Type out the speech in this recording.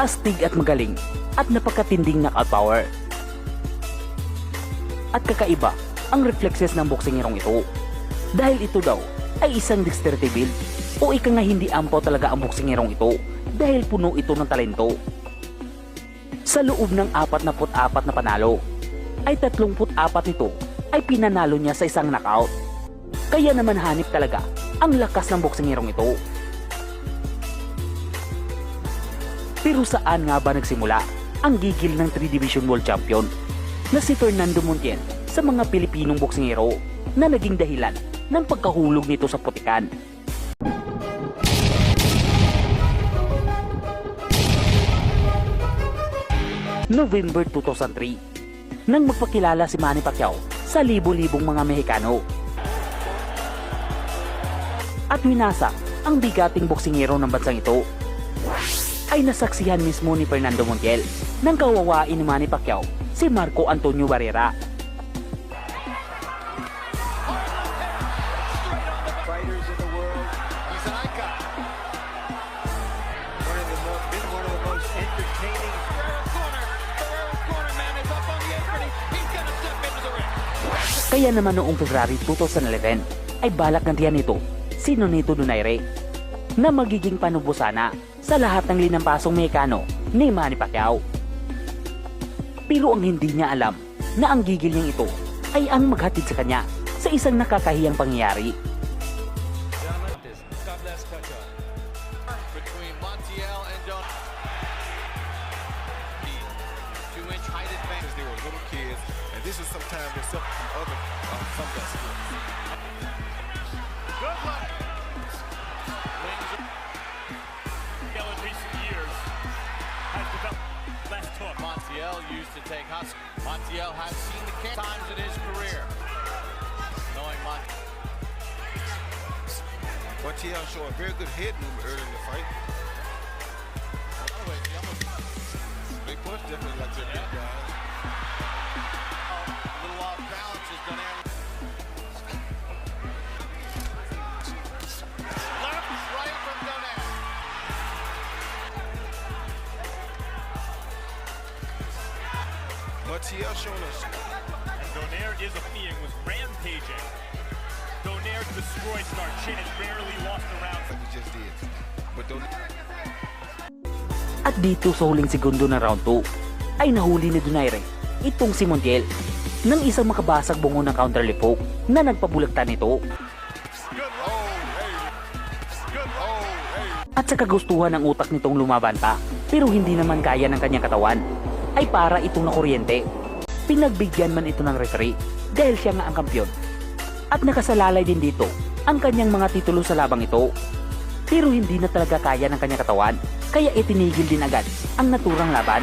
astig at magaling at napakatinding knockout power. At kakaiba ang reflexes ng boksingerong ito. Dahil ito daw ay isang dexterity build o ika nga hindi ampaw talaga ang boksingerong ito dahil puno ito ng talento. Sa loob ng 44 na panalo, ay 34 nito ay pinanalo niya sa isang knockout. Kaya naman hanip talaga ang lakas ng boksingerong ito. Pero saan nga ba nagsimula ang gigil ng 3 Division World Champion na si Fernando Montiel sa mga Pilipinong boksingero na naging dahilan ng pagkahulog nito sa putikan? November 2003 nang magpakilala si Manny Pacquiao sa libo-libong mga Mexicano. At winasa ang bigating boksingero ng bansang ito ay nasaksihan mismo ni Fernando Montiel nang kawawain ni Manny Pacquiao si Marco Antonio Barrera. Kaya naman noong February 2011 ay balak ng tiyan nito si Nonito Donaire na magiging panubosana sa lahat ng linampasong Mekano ni Manny Pacquiao. Pero ang hindi niya alam na ang gigil niyang ito ay ang maghatid sa kanya sa isang nakakahiyang pangyayari. This is sometimes they're from other uh. Good Montiel used to take hustle. Montiel has seen the can- times in his career. Knowing Mont Montiel showed a very good head movement early in the fight. Us And Donaire is a being was rampaging. Donaire destroyed Starchin and rarely lost a round. he just did. But don't At dito sa huling segundo ng round 2 ay nahuli ni Donaire itong si Montiel ng isang makabasag bungo ng counter lip hook na nagpabulagtan nito Good luck. Oh, hey. Good luck. Oh, hey. at sa kagustuhan ng utak nitong lumaban pa pero hindi naman kaya ng kanyang katawan ay para itong nakuryente. Pinagbigyan man ito ng referee dahil siya nga ang kampyon. At nakasalalay din dito ang kanyang mga titulo sa labang ito. Pero hindi na talaga kaya ng kanyang katawan kaya itinigil din agad ang naturang laban.